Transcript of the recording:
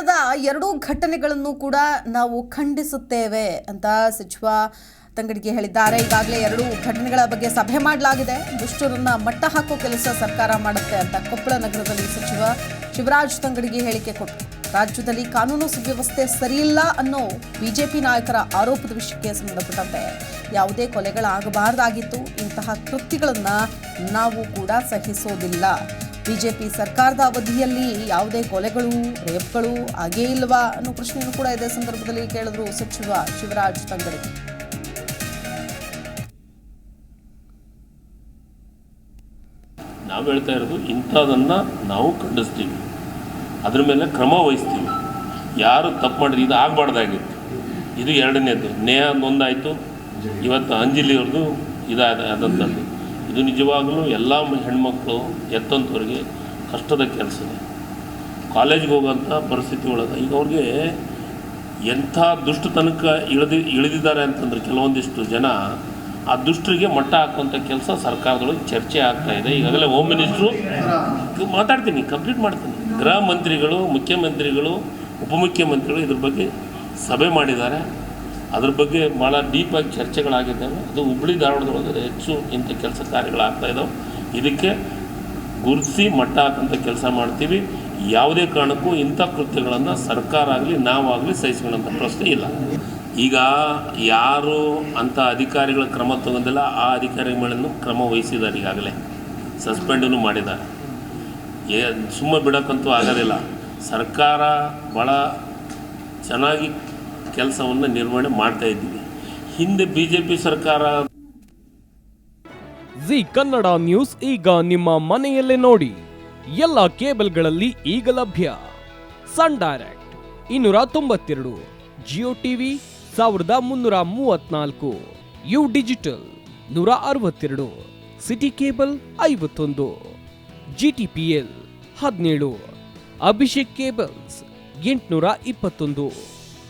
ನಡೆದ ಎರಡೂ ಘಟನೆಗಳನ್ನು ಕೂಡ ನಾವು ಖಂಡಿಸುತ್ತೇವೆ ಅಂತ ಸಚಿವ ತಂಗಡಿಗೆ ಹೇಳಿದ್ದಾರೆ. ಈಗಾಗಲೇ ಎರಡು ಘಟನೆಗಳ ಬಗ್ಗೆ ಸಭೆ ಮಾಡಲಾಗಿದೆ. ದುಷ್ಟರನ್ನ ಮಟ್ಟ ಹಾಕೋ ಕೆಲಸ ಸರ್ಕಾರ ಮಾಡುತ್ತೆ ಅಂತ ಕೊಪ್ಪಳ ನಗರದಲ್ಲಿ ಸಚಿವ ಶಿವರಾಜ್ ತಂಗಡಿಗೆ ಹೇಳಿಕೆ ಕೊಟ್ಟರು ರಾಜ್ಯದಲ್ಲಿ ಕಾನೂನು ಸುವ್ಯವಸ್ಥೆ ಸರಿಯಿಲ್ಲ ಅನ್ನೋ ಬಿಜೆಪಿ ನಾಯಕರ ಆರೋಪದ ವಿಷಯಕ್ಕೆ ಸಂಬಂಧಪಟ್ಟಂತೆ ಯಾವುದೇ ಕೊಲೆಗಳಾಗಬಾರದಾಗಿತ್ತು. ಇಂತಹ ಕೃತ್ಯಗಳನ್ನ ನಾವು ಕೂಡ ಸಹಿಸೋದಿಲ್ಲ. ಬಿಜೆಪಿ ಸರ್ಕಾರದ ಅವಧಿಯಲ್ಲಿ ಯಾವುದೇ ಕೊಲೆಗಳು, ರೇಪ್ಗಳು ಆಗೇ ಇಲ್ವಾ ಅನ್ನೋ ಪ್ರಶ್ನೆಯೂ ಕೂಡ ಇದೇ ಸಂದರ್ಭದಲ್ಲಿ ಕೇಳಿದ್ರು ಸಚಿವ ಶಿವರಾಜ್ ತಂಗಡಿ. ನಾವು ಹೇಳ್ತಾ ಇರೋದು ಇಂಥದನ್ನು ನಾವು ಖಂಡಿಸ್ತೀವಿ. ಅದ್ರ ಮೇಲೆ ಕ್ರಮ ವಹಿಸ್ತೀವಿ. ಯಾರು ತಪ್ಪು ಮಾಡಿದ್ರು ಇದು ಆಗಬಾರ್ದಾಗಿತ್ತು. ಇದು ಎರಡನೇದು ನೇಹ ಒಂದಾಯಿತು ಇವತ್ತು ಅಂಜಲಿಯವ್ರದ್ದು ಇದಾದ ಆದಂಥದ್ದು ಇದು ನಿಜವಾಗಲೂ ಎಲ್ಲ ಹೆಣ್ಮಕ್ಳು ಎತ್ತಂಥವ್ರಿಗೆ ಕಷ್ಟದ ಕೆಲಸ ಕಾಲೇಜ್ಗೆ ಹೋಗೋಂಥ ಪರಿಸ್ಥಿತಿ ಒಳಗೆ ಈಗ ಅವ್ರಿಗೆ ಎಂಥ ದುಷ್ಟತನಕ್ಕೆ ಇಳಿದಿ, ಇಳಿದಿದ್ದಾರೆ ಅಂತಂದ್ರೆ ಕೆಲವೊಂದಿಷ್ಟು ಜನ ಆ ದುಷ್ಟರಿಗೆ ಮಟ್ಟ ಹಾಕುವಂಥ ಕೆಲಸ ಸರ್ಕಾರದೊಳಗೆ ಚರ್ಚೆ ಆಗ್ತಾ ಇದೆ. ಈಗಾಗಲೇ ಹೋಮ್ ಮಿನಿಸ್ಟ್ರು ಮಾತಾಡ್ತೀನಿ ಕಂಪ್ಲೀಟ್ ಮಾಡ್ತೀನಿ. ಗೃಹ ಮಂತ್ರಿಗಳು, ಮುಖ್ಯಮಂತ್ರಿಗಳು, ಉಪಮುಖ್ಯಮಂತ್ರಿಗಳು ಇದ್ರ ಬಗ್ಗೆ ಸಭೆ ಮಾಡಿದ್ದಾರೆ. ಅದ್ರ ಬಗ್ಗೆ ಭಾಳ ಡೀಪಾಗಿ ಚರ್ಚೆಗಳಾಗಿದ್ದಾವೆ. ಅದು ಹುಬ್ಳಿ ಧಾರವಾಡದೊಳಗೆ ಹೆಚ್ಚು ಇಂಥ ಕೆಲಸ ಕಾರ್ಯಗಳಾಗ್ತಾ ಇದ್ದಾವೆ ಇದಕ್ಕೆ ಗುರುತಿಸಿ ಮಟ್ಟ ಹಾಕಂಥ ಕೆಲಸ ಮಾಡ್ತೀವಿ. ಯಾವುದೇ ಕಾರಣಕ್ಕೂ ಇಂಥ ಕೃತ್ಯಗಳನ್ನು ಸರ್ಕಾರ ಆಗಲಿ ನಾವಾಗಲಿ ಸಹಿಸ್ಕೊಳ್ಳೋಂಥ ಪ್ರಶ್ನೆ ಇಲ್ಲ. ಈಗ ಯಾರು ಅಂಥ ಅಧಿಕಾರಿಗಳ ಕ್ರಮ ತಗೊಂಡಿಲ್ಲ, ಆ ಅಧಿಕಾರಿಗಳ ಮೇಲೂ ಕ್ರಮ ವಹಿಸಿದ್ದಾರೆ ಈಗಾಗಲೇ. ಸಸ್ಪೆಂಡನ್ನು ಮಾಡಿದ್ದಾರೆ. ಏ ಸುಮ್ಮನೆ ಬಿಡೋಕ್ಕಂತೂ ಆಗೋದಿಲ್ಲ. ಸರ್ಕಾರ ಭಾಳ ಚೆನ್ನಾಗಿ ಕೆಲಸವನ್ನು ನಿರ್ವಹಣೆ ಮಾಡ್ತಾ ಇದ್ದೀವಿ. ಹಿಂದೆ ಬಿ ಜೆ ಪಿ ಸರ್ಕಾರ ಜಿ ಕನ್ನಡ ನ್ಯೂಸ್ ಈಗ ನಿಮ್ಮ ಮನೆಯಲ್ಲೇ ನೋಡಿ. ಎಲ್ಲ ಕೇಬಲ್ಗಳಲ್ಲಿ ಈಗ ಲಭ್ಯ. ಸನ್ ಡೈರೆಕ್ಟ್ ಇನ್ನೂರ ತೊಂಬತ್ತೆರಡು, ಜಿಯೋ ಟಿವಿ ಸಾವಿರದ ಮುನ್ನೂರ ಮೂವತ್ನಾಲ್ಕು ಯು ಡಿಜಿಟಲ್ ನೂರ ಅರವತ್ತೆರಡು, ಸಿಟಿ ಕೇಬಲ್ ಐವತ್ತೊಂದು ಜಿ ಟಿ ಪಿ ಎಲ್ ಹದಿನೇಳು, ಅಭಿಷೇಕ್ ಕೇಬಲ್ಸ್ ಎಂಟುನೂರ ಇಪ್ಪತ್ತೊಂದು.